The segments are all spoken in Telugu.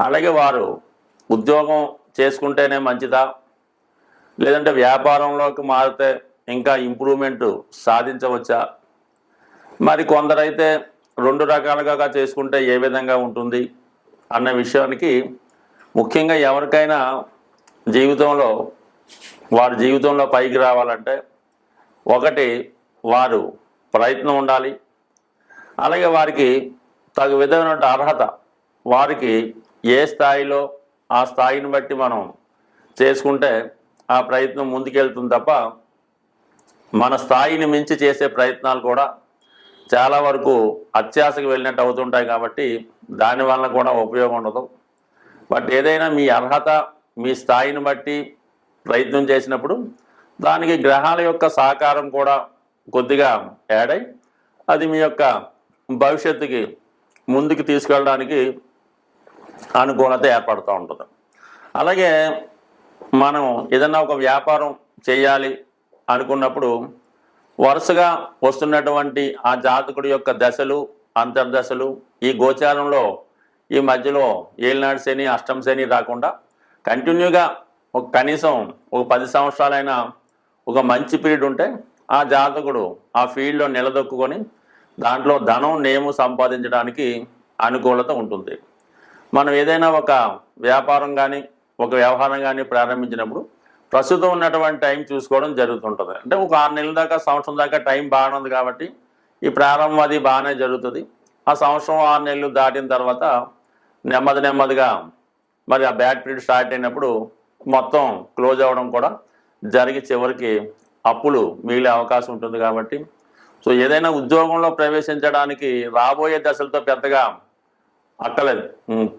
అలాగే వారు ఉద్యోగం చేసుకుంటేనే మంచిదా? లేదంటే వ్యాపారంలోకి మారితే ఇంకా ఇంప్రూవ్మెంట్ సాధించవచ్చా? మరి కొందరైతే రెండు రకాలుగా చేసుకుంటే ఏ విధంగా ఉంటుంది అన్న విషయానికి ముఖ్యంగా ఎవరికైనా జీవితంలో వారి జీవితంలో పైకి రావాలంటే ఒకటి వారు ప్రయత్నం ఉండాలి. అలాగే వారికి తగు విధమైన అర్హత వారికి ఏ స్థాయిలో ఆ స్థాయిని బట్టి మనం చేసుకుంటే ఆ ప్రయత్నం ముందుకెళ్తుంది తప్ప మన స్థాయిని మించి చేసే ప్రయత్నాలు కూడా చాలా వరకు అత్యాశకు వెళ్ళినట్టు అవుతుంటాయి కాబట్టి దానివల్ల కూడా ఉపయోగం ఉండదు. బట్ ఏదైనా మీ అర్హత మీ స్థాయిని బట్టి ప్రయత్నం చేసినప్పుడు దానికి గ్రహాల యొక్క సహకారం కూడా కొద్దిగా యాడ్ అయి అది మీ యొక్క భవిష్యత్తుకి ముందుకు తీసుకెళ్ళడానికి అనుకూలత ఏర్పడుతూ ఉంటుంది. అలాగే మనం ఏదన్నా ఒక వ్యాపారం చేయాలి అనుకున్నప్పుడు వరుసగా వస్తున్నటువంటి ఆ జాతకుడి యొక్క దశలు అంతర్దశలు ఈ గోచారంలో ఈ మధ్యలో ఏలినాడు శని అష్టం శని రాకుండా కంటిన్యూగా ఒక కనీసం ఒక పది సంవత్సరాలైనా ఒక మంచి పీరియడ్ ఉంటే ఆ జాతకుడు ఆ ఫీల్డ్లో నిలదొక్కుని దాంట్లో ధనం నేము సంపాదించడానికి అనుకూలత ఉంటుంది. మనం ఏదైనా ఒక వ్యాపారం కానీ ఒక వ్యవహారం కానీ ప్రారంభించినప్పుడు ప్రస్తుతం ఉన్నటువంటి టైం చూసుకోవడం జరుగుతుంటుంది. అంటే ఒక ఆరు నెలల దాకా సంవత్సరం దాకా టైం బాగానే ఉంది కాబట్టి ఈ ప్రారంభం అది బాగానే జరుగుతుంది. ఆ సంవత్సరం ఆరు నెలలు దాటిన తర్వాత నెమ్మది నెమ్మదిగా మరి ఆ బ్యాడ్ పీరియడ్ స్టార్ట్ అయినప్పుడు మొత్తం క్లోజ్ అవ్వడం కూడా జరిగి చివరికి అప్పులు మిగిలే అవకాశం ఉంటుంది కాబట్టి. సో ఏదైనా ఉద్యోగంలో ప్రవేశించడానికి రాబోయే దశలతో పెద్దగా అక్కలేదు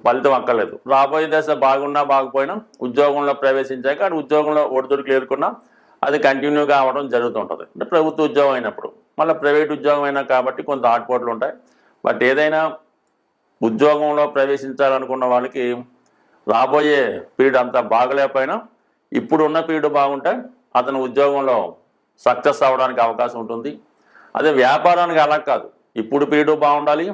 ఫలితం అక్కలేదు రాబోయే దశ బాగున్నా బాగుపోయినా ఉద్యోగంలో ప్రవేశించాక అటు ఉద్యోగంలో ఒడిదుడుకులు ఎదుర్కొన్నా అది కంటిన్యూగా అవ్వడం జరుగుతుంటుంది. అంటే ప్రభుత్వ ఉద్యోగం అయినప్పుడు. మళ్ళీ ప్రైవేట్ ఉద్యోగం అయినా కాబట్టి కొంత ఆటుపోట్లు ఉంటాయి. బట్ ఏదైనా ఉద్యోగంలో ప్రవేశించాలనుకున్న వాళ్ళకి రాబోయే పీరియడ్ అంతా బాగలేకపోయినా ఇప్పుడు ఉన్న పీరియడ్ బాగుంటే అతను ఉద్యోగంలో సక్సెస్ అవ్వడానికి అవకాశం ఉంటుంది. అదే వ్యాపారానికి అలా కాదు. ఇప్పుడు పీరియడ్ బాగుండాలి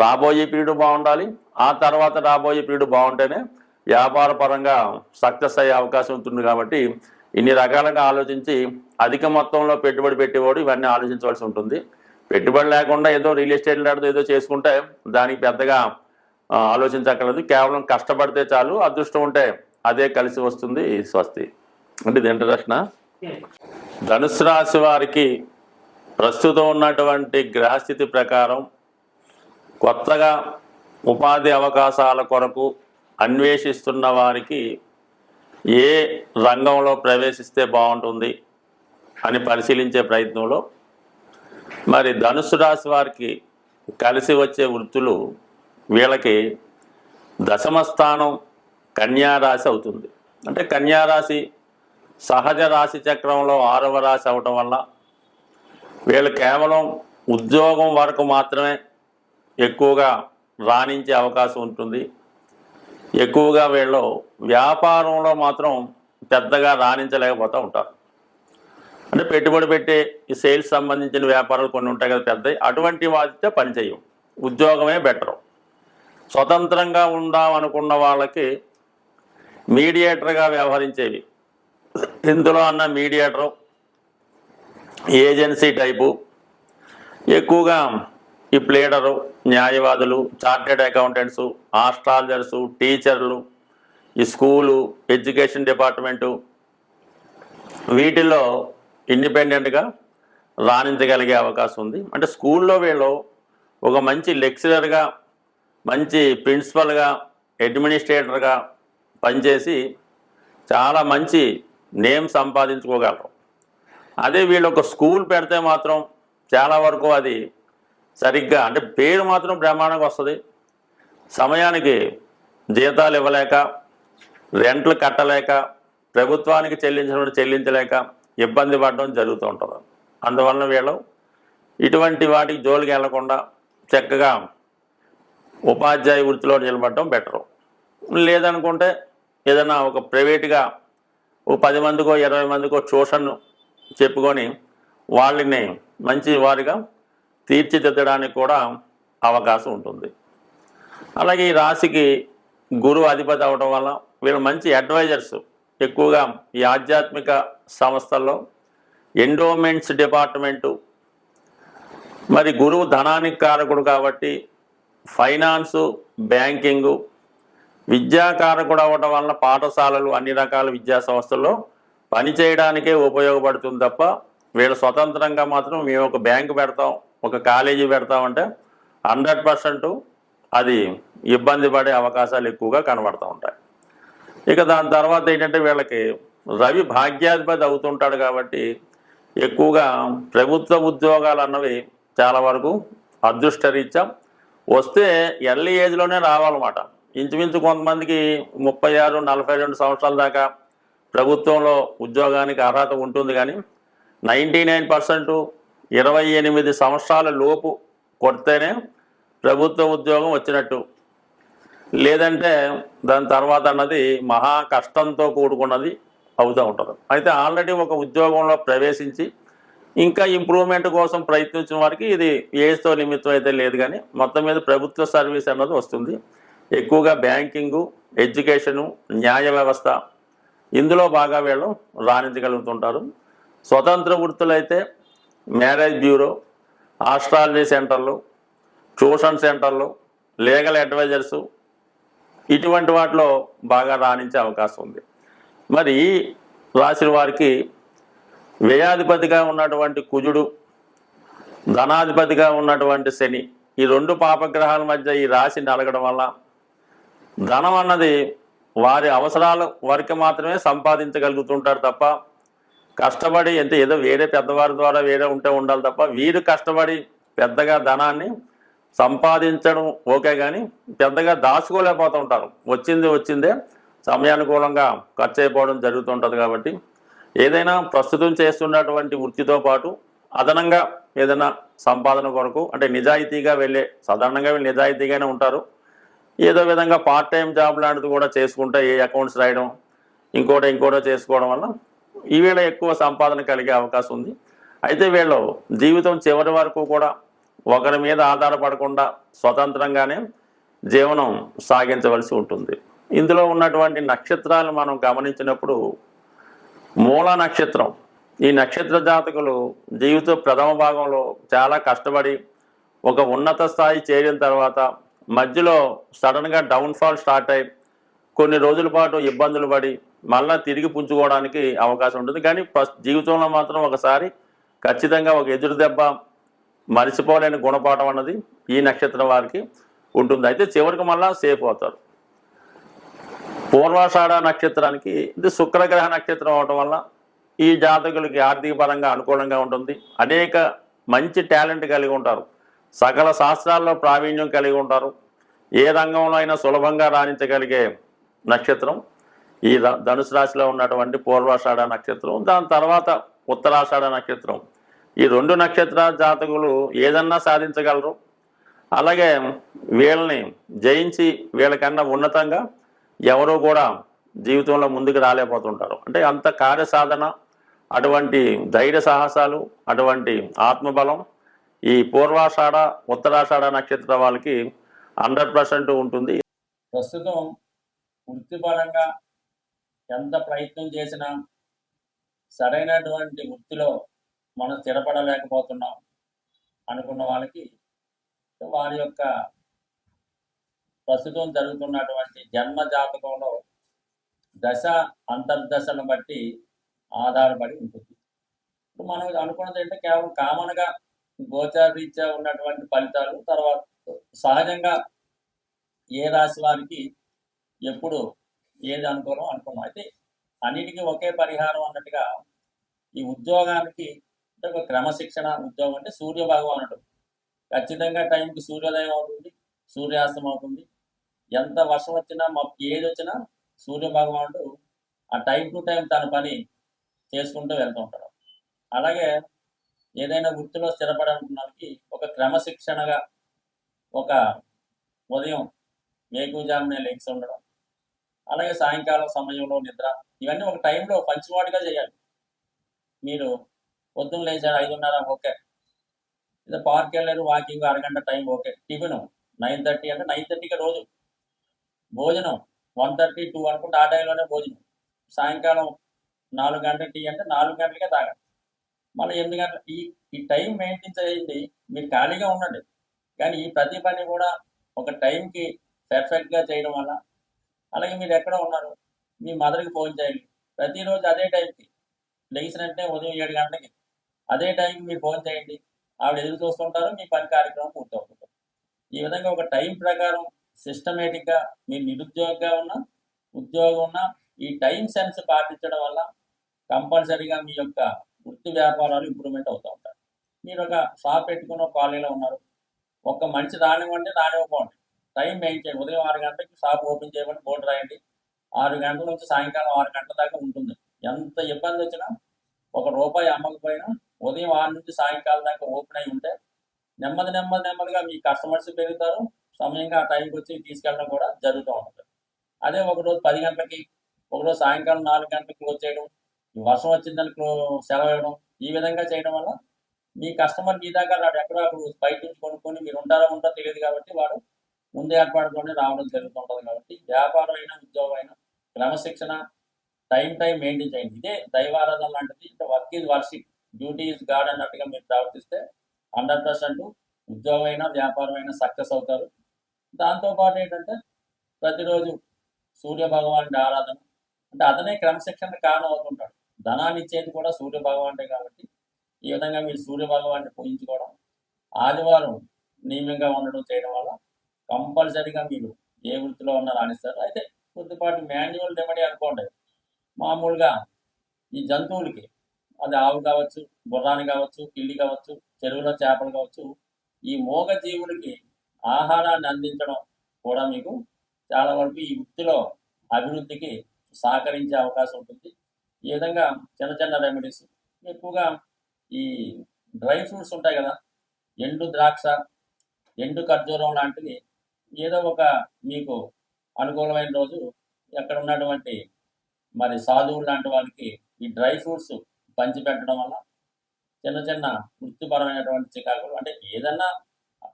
రాబోయే పీరియడ్ బాగుండాలి. ఆ తర్వాత రాబోయే పీరియడ్ బాగుంటేనే వ్యాపార పరంగా సక్సెస్ అయ్యే అవకాశం ఉంటుంది కాబట్టి ఇన్ని రకాలుగా ఆలోచించి అధిక మొత్తంలో పెట్టుబడి పెట్టేవాడు ఇవన్నీ ఆలోచించవలసి ఉంటుంది. పెట్టుబడి లేకుండా ఏదో రియల్ ఎస్టేట్ లాంటిది ఏదో చేసుకుంటే దానికి పెద్దగా ఆలోచించక్కర్లేదు. కేవలం కష్టపడితే చాలు అదృష్టం ఉంటే అదే కలిసి వస్తుంది. స్వస్తి. అంటే ఇది ఇంట్రడక్షన్. ధనుసు రాశి వారికి ప్రస్తుతం ఉన్నటువంటి గ్రహస్థితి ప్రకారం కొత్తగా ఉపాధి అవకాశాల కొరకు అన్వేషిస్తున్న వారికి ఏ రంగంలో ప్రవేశిస్తే బాగుంటుంది అని పరిశీలించే ప్రయత్నంలో మరి ధనుసు రాశి వారికి కలిసి వచ్చే వృత్తులు వీళ్ళకి దశమస్థానం కన్యారాశి కన్యా రాశి అవుతుంది. అంటే కన్యా రాశి సహజ రాశి చక్రంలో ఆరవ రాశి అవటం వల్ల వీళ్ళు కేవలం ఉద్యోగం వరకు మాత్రమే ఎక్కువగా రాణించే అవకాశం ఉంటుంది. ఎక్కువగా వీళ్ళు వ్యాపారంలో మాత్రం పెద్దగా రాణించలేకపోతూ ఉంటారు. అంటే పెట్టుబడి పెట్టే ఈ సేల్స్ సంబంధించిన వ్యాపారాలు కొన్ని ఉంటాయి కదా పెద్దవి. అటువంటి వాటితో పనిచేయం ఉద్యోగమే బెటరు. స్వతంత్రంగా ఉందాం అనుకున్న వాళ్ళకి మీడియేటర్గా వ్యవహరించేవి. ఇందులో అన్న మీడియేటరు ఏజెన్సీ టైపు ఎక్కువగా ఈ ప్లేడరు న్యాయవాదులు చార్టెడ్ అకౌంటెంట్స్ ఆస్ట్రాలజర్సు టీచర్లు ఈ స్కూలు ఎడ్యుకేషన్ డిపార్ట్మెంటు వీటిల్లో ఇండిపెండెంట్గా రాణించగలిగే అవకాశం ఉంది. అంటే స్కూల్లో వీళ్ళు ఒక మంచి లెక్చరర్గా మంచి ప్రిన్సిపల్గా అడ్మినిస్ట్రేటర్గా పనిచేసి చాలా మంచి నేమ్ సంపాదించుకోగలరు. అదే వీళ్ళు ఒక స్కూల్ పెడితే మాత్రం చాలా వరకు అది సరిగ్గా అంటే పేరు మాత్రం బ్రహ్మాండంగా వస్తుంది. సమయానికి జీతాలు ఇవ్వలేక రెంట్లు కట్టలేక ప్రభుత్వానికి చెల్లించడం చెల్లించలేక ఇబ్బంది పడడం జరుగుతూ ఉంటుంది. అందువలన వీళ్ళు ఇటువంటి వాటికి జోలికి వెళ్ళకుండా చక్కగా ఉపాధ్యాయ వృత్తిలో నిలబడటం బెటరు. లేదనుకుంటే ఏదైనా ఒక ప్రైవేట్గా ఒక పది మందికో ఇరవై మందికో ట్యూషన్ చెప్పుకొని వాళ్ళని మంచి వారిగా తీర్చిదిద్దడానికి కూడా అవకాశం ఉంటుంది. అలాగే ఈ రాశికి గురువు అధిపతి అవడం వల్ల వీళ్ళు మంచి అడ్వైజర్స్. ఎక్కువగా ఈ ఆధ్యాత్మిక సంస్థల్లో ఎండోమెంట్స్ డిపార్ట్మెంటు. మరి గురువు ధనానికి కారకుడు కాబట్టి ఫైనాన్సు బ్యాంకింగు విద్యాకారకుడు అవ్వడం వలన పాఠశాలలు అన్ని రకాల విద్యా సంస్థల్లో పనిచేయడానికే ఉపయోగపడుతుంది తప్ప వీళ్ళు స్వతంత్రంగా మాత్రం మేము ఒక బ్యాంకు పెడతాం. ఒక కాలేజీ పెడతామంటే హండ్రెడ్ పర్సెంట్ అది ఇబ్బంది పడే అవకాశాలు ఎక్కువగా కనబడుతూ ఉంటాయి. ఇక దాని తర్వాత ఏంటంటే వీళ్ళకి రవి భాగ్యాధిపతి అవుతుంటాడు కాబట్టి ఎక్కువగా ప్రభుత్వ ఉద్యోగాలు అన్నవి చాలా వరకు అదృష్టరీత్యా వస్తే ఎర్లీ ఏజ్లోనే రావాలన్నమాట. ఇంచుమించు కొంతమందికి ముప్పై ఆరు నలభై రెండు సంవత్సరాల దాకా ప్రభుత్వంలో ఉద్యోగానికి అర్హత ఉంటుంది కానీ నైంటీ నైన్ పర్సెంట్ ఇరవై ఎనిమిది సంవత్సరాల లోపు కొడితేనే ప్రభుత్వ ఉద్యోగం వచ్చినట్టు. లేదంటే దాని తర్వాత అన్నది మహా కష్టంతో కూడుకున్నది అవుతూ ఉంటుంది. అయితే ఆల్రెడీ ఒక ఉద్యోగంలో ప్రవేశించి ఇంకా ఇంప్రూవ్మెంట్ కోసం ప్రయత్నించిన వారికి ఇది ఏజ్తో నిమిత్తం అయితే లేదు కానీ మొత్తం మీద ప్రభుత్వ సర్వీస్ అన్నది వస్తుంది. ఎక్కువగా బ్యాంకింగు ఎడ్యుకేషను న్యాయ వ్యవస్థ ఇందులో బాగా వీళ్ళు రాణించగలుగుతుంటారు. స్వతంత్ర వృత్తులైతే మ్యారేజ్ బ్యూరో ఆస్ట్రాలజీ సెంటర్లు ట్యూషన్ సెంటర్లు లీగల్ అడ్వైజర్సు ఇటువంటి వాటిలో బాగా రాణించే అవకాశం ఉంది. మరి ఈ రాసిన వారికి వ్యయాధిపతిగా ఉన్నటువంటి కుజుడు ధనాధిపతిగా ఉన్నటువంటి శని ఈ రెండు పాపగ్రహాల మధ్య ఈ రాశి నలగడం వల్ల ధనం అన్నది వారి అవసరాల వరకు మాత్రమే సంపాదించగలుగుతుంటారు తప్ప కష్టపడి అంటే ఏదో వేరే పెద్దవారి ద్వారా వేరే ఉంటే ఉండాలి తప్ప వీరు కష్టపడి పెద్దగా ధనాన్ని సంపాదించడం ఓకే కానీ పెద్దగా దాచుకోలేకపోతూ ఉంటారు వచ్చింది వచ్చిందే సమయానుకూలంగా ఖర్చు అయిపోవడం జరుగుతుంటుంది కాబట్టి ఏదైనా ప్రస్తుతం చేస్తున్నటువంటి వృత్తితో పాటు అదనంగా ఏదైనా సంపాదన కొరకు అంటే నిజాయితీగా వెళ్ళే సాధారణంగా వీళ్ళు నిజాయితీగానే ఉంటారు. ఏదో విధంగా పార్ట్ టైం జాబ్ లాంటిది కూడా చేసుకుంటే ఏ అకౌంట్స్ రాయడం ఇంకోటి ఇంకోటో చేసుకోవడం వల్ల ఈవేళ ఎక్కువ సంపాదన కలిగే అవకాశం ఉంది. అయితే వీళ్ళు జీవితం చివరి వరకు కూడా ఒకరి మీద ఆధారపడకుండా స్వతంత్రంగానే జీవనం సాగించవలసి ఉంటుంది. ఇందులో ఉన్నటువంటి నక్షత్రాలు మనం గమనించినప్పుడు మూల నక్షత్రం. ఈ నక్షత్ర జాతకులు జీవిత ప్రథమ భాగంలో చాలా కష్టపడి ఒక ఉన్నత స్థాయి చేరిన తర్వాత మధ్యలో సడన్గా డౌన్ఫాల్ స్టార్ట్ అయ్యి కొన్ని రోజుల పాటు ఇబ్బందులు పడి మళ్ళా తిరిగి పుంజుకోవడానికి అవకాశం ఉంటుంది. కానీ ఫస్ట్ జీవితంలో మాత్రం ఒకసారి ఖచ్చితంగా ఒక ఎదురు దెబ్బ మరిచిపోలేని గుణపాఠం అన్నది ఈ నక్షత్రం వారికి ఉంటుంది. అయితే చివరికి మళ్ళా సేఫ్ అవుతారు. పూర్వాషాఢ నక్షత్రానికి ఇది శుక్రగ్రహ నక్షత్రం అవటం వల్ల ఈ జాతకులకి ఆర్థిక పరంగా అనుకూలంగా ఉంటుంది. అనేక మంచి టాలెంట్ కలిగి ఉంటారు. సకల శాస్త్రాల్లో ప్రావీణ్యం కలిగి ఉంటారు. ఏ రంగంలో అయినా సులభంగా రాణించగలిగే నక్షత్రం ఈ ధనుసు రాశిలో ఉన్నటువంటి పూర్వాషాఢ నక్షత్రం దాని తర్వాత ఉత్తరాషాఢ నక్షత్రం. ఈ రెండు నక్షత్ర జాతకులు ఏదన్నా సాధించగలరు. అలాగే వీళ్ళని జయించి వీళ్ళకన్నా ఉన్నతంగా ఎవరు కూడా జీవితంలో ముందుకు రాలేకపోతుంటారు. అంటే అంత కార్యసాధన అటువంటి ధైర్య సాహసాలు అటువంటి ఆత్మబలం ఈ పూర్వాషాఢ ఉత్తరాషాఢ నక్షత్ర వాళ్ళకి హండ్రెడ్ పర్సెంట్ ఉంటుంది. ప్రస్తుతం వృత్తిపరంగా ఎంత ప్రయత్నం చేసినా సరైనటువంటి వృత్తిలో మనం స్థిరపడలేకపోతున్నాం అనుకున్న వాళ్ళకి వారి యొక్క ప్రస్తుతం జరుగుతున్నటువంటి జన్మ జాతకంలో దశ అంతర్దశను బట్టి ఆధారపడి ఉంటుంది. ఇప్పుడు మనం అనుకున్నది ఏంటంటే కేవలం కామన్గా గోచారీత్యా ఉన్నటువంటి ఫలితాలు తర్వాత సహజంగా ఏ రాశి వారికి ఎప్పుడు ఏది అనుకూలం అనుకున్నాం అయితే అన్నిటికీ ఒకే పరిహారం అన్నట్టుగా ఈ ఉద్యోగానికి అంటే ఒక క్రమశిక్షణ ఉద్యోగం అంటే సూర్య భగవానుడు ఖచ్చితంగా టైంకి సూర్యోదయం అవుతుంది సూర్యాస్తం అవుతుంది. ఎంత వర్షం వచ్చినా మాకు ఏది వచ్చినా సూర్య భగవానుడు ఆ టైం టు టైం తన పని చేసుకుంటూ వెళ్తూ ఉంటాడు. అలాగే ఏదైనా వృత్తిలో స్థిరపడనుకున్నానికి ఒక క్రమశిక్షణగా ఒక ఉదయం వేకుజామునే లెగ్స్ ఉండడం అలాగే సాయంకాలం సమయంలో నిద్ర ఇవన్నీ ఒక టైంలో పంచివాటుగా చేయాలి. మీరు పొద్దున్న లేచారు ఐదున్నర ఓకే. లేదా పార్క్ వెళ్ళారు వాకింగ్ అరగంట time okay. Tiffin nine thirty అంటే నైన్ థర్టీకి రోజు. భోజనం వన్ థర్టీ టూ అనుకుంటే ఆ టైంలోనే భోజనం. సాయంకాలం నాలుగు గంటల టీ అంటే నాలుగు గంటలకే తాగండి మళ్ళీ ఎనిమిది గంటల ఈ ఈ టైం మెయింటైన్ చేయండి మీరు ఖాళీగా ఉండండి. కానీ ఈ ప్రతి పని కూడా ఒక టైంకి పెర్ఫెక్ట్గా చేయడం వల్ల అలాగే మీరు ఎక్కడ ఉన్నారు? మీ మదర్కి ఫోన్ చేయండి. ప్రతిరోజు అదే టైంకి లేచినట్టే ఉదయం ఏడు గంటలకి అదే టైంకి మీరు ఫోన్ చేయండి. ఆవిడ ఎదురు చూస్తుంటారు మీ పని కార్యక్రమం పూర్తవుతుంది. ఈ విధంగా ఒక టైం ప్రకారం సిస్టమేటిక్గా మీరు నిరుద్యోగంగా ఉన్నా ఉద్యోగం ఉన్నా ఈ టైం సెన్స్ పాటించడం వల్ల కంపల్సరీగా మీ యొక్క వృత్తి వ్యాపారాలు ఇంప్రూవ్మెంట్ అవుతూ ఉంటాయి. మీరు ఒక షాప్ పెట్టుకున్న కాలనీలో ఉన్నారు. ఒక మనిషి రానివ్వండి రానివ్వకండి టైం మెయింటైన్ ఉదయం ఆరు గంటలకి షాప్ ఓపెన్ చేయమని బోర్డు రాయండి. ఆరు గంటల నుంచి సాయంకాలం ఆరు గంటల దాకా ఉంటుంది. ఎంత ఇబ్బంది వచ్చినా ఒక రూపాయి అమ్మకపోయినా ఉదయం ఆరు నుంచి సాయంకాలం దాకా ఓపెన్ అయి ఉంటే నెమ్మది నెమ్మది నెమ్మదిగా మీ కస్టమర్స్ పెరుగుతారు. సమయంగా ఆ టైంకి వచ్చి తీసుకెళ్ళడం కూడా జరుగుతూ ఉంటుంది. అదే ఒకరోజు పది గంటలకి ఒకరోజు సాయంకాలం నాలుగు గంటలకు క్లోజ్ చేయడం వర్షం వచ్చిందని క్లో- సెలవు ఇవ్వడం ఈ విధంగా చేయడం వల్ల మీ కస్టమర్ మీ దగ్గర ఎక్కడో అక్కడ బయట నుంచి కొనుక్కొని మీరు ఉంటారో ఉంటారో తెలియదు కాబట్టి వాడు ముందు ఏర్పాటుతోనే రావడం జరుగుతుంటుంది కాబట్టి వ్యాపారం అయినా ఉద్యోగం అయినా క్రమశిక్షణ టైం టైం మెయింటైన్ చేయండి. ఇదే దైవారాధన లాంటిది. Work is worship duty is God అన్నట్టుగా మీరు ప్రవర్తిస్తే హండ్రెడ్ పర్సెంట్ ఉద్యోగం అయినా వ్యాపారం అయినా సక్సెస్ అవుతారు. దాంతోపాటు ఏంటంటే ప్రతిరోజు సూర్య భగవానుడి ఆరాధన. అంటే అతనే క్రమశిక్షణ కారణం అవుతుంటాడు. ధనాన్ని ఇచ్చేది కూడా సూర్య భగవానుడే కాబట్టి ఈ విధంగా మీరు సూర్య భగవాన్ని పూజించుకోవడం ఆదివారం నియమంగా ఉండడం చేయడం వల్ల కంపల్సరీగా మీరు ఏ వృత్తిలో ఉన్నా రాణిస్తారు. అయితే కొద్దిపాటి మాన్యువల్ రెమెడీ అనుకోండి. మామూలుగా ఈ జంతువులకి అది ఆవు కావచ్చు గుర్రాన్ని కావచ్చు పిల్లి కావచ్చు చెరువులో చేపలు కావచ్చు ఈ మోగ జీవులకి ఆహారాన్ని అందించడం కూడా మీకు చాలా వరకు ఈ వృత్తిలో అభివృద్ధికి సహకరించే అవకాశం ఉంటుంది. ఈ విధంగా చిన్న చిన్న రెమెడీస్ ఎక్కువగా ఈ డ్రై ఫ్రూట్స్ ఉంటాయి కదా ఎండు ద్రాక్ష ఎండు ఖర్జూరం లాంటివి ఏదో ఒక మీకు అనుకూలమైన రోజు ఎక్కడ ఉన్నటువంటి మరి సాధువులు లాంటి వాళ్ళకి ఈ డ్రై ఫ్రూట్స్ పంచి పెట్టడం వల్ల చిన్న చిన్న వృత్తిపరమైనటువంటి చికాకులు అంటే ఏదన్నా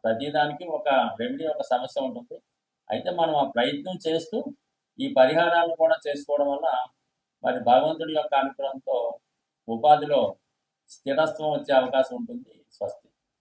ప్రతిదానికి ఒక రెమెడీ ఒక సమస్య ఉంటుంది. అయితే మనం ఆ ప్రయత్నం చేస్తూ ఈ పరిహారాలను కూడా చేసుకోవడం వల్ల మరి భగవంతుడి యొక్క అనుగ్రహంతో ఉపాధిలో స్థిరత్వం వచ్చే అవకాశం ఉంటుంది. స్వస్తి.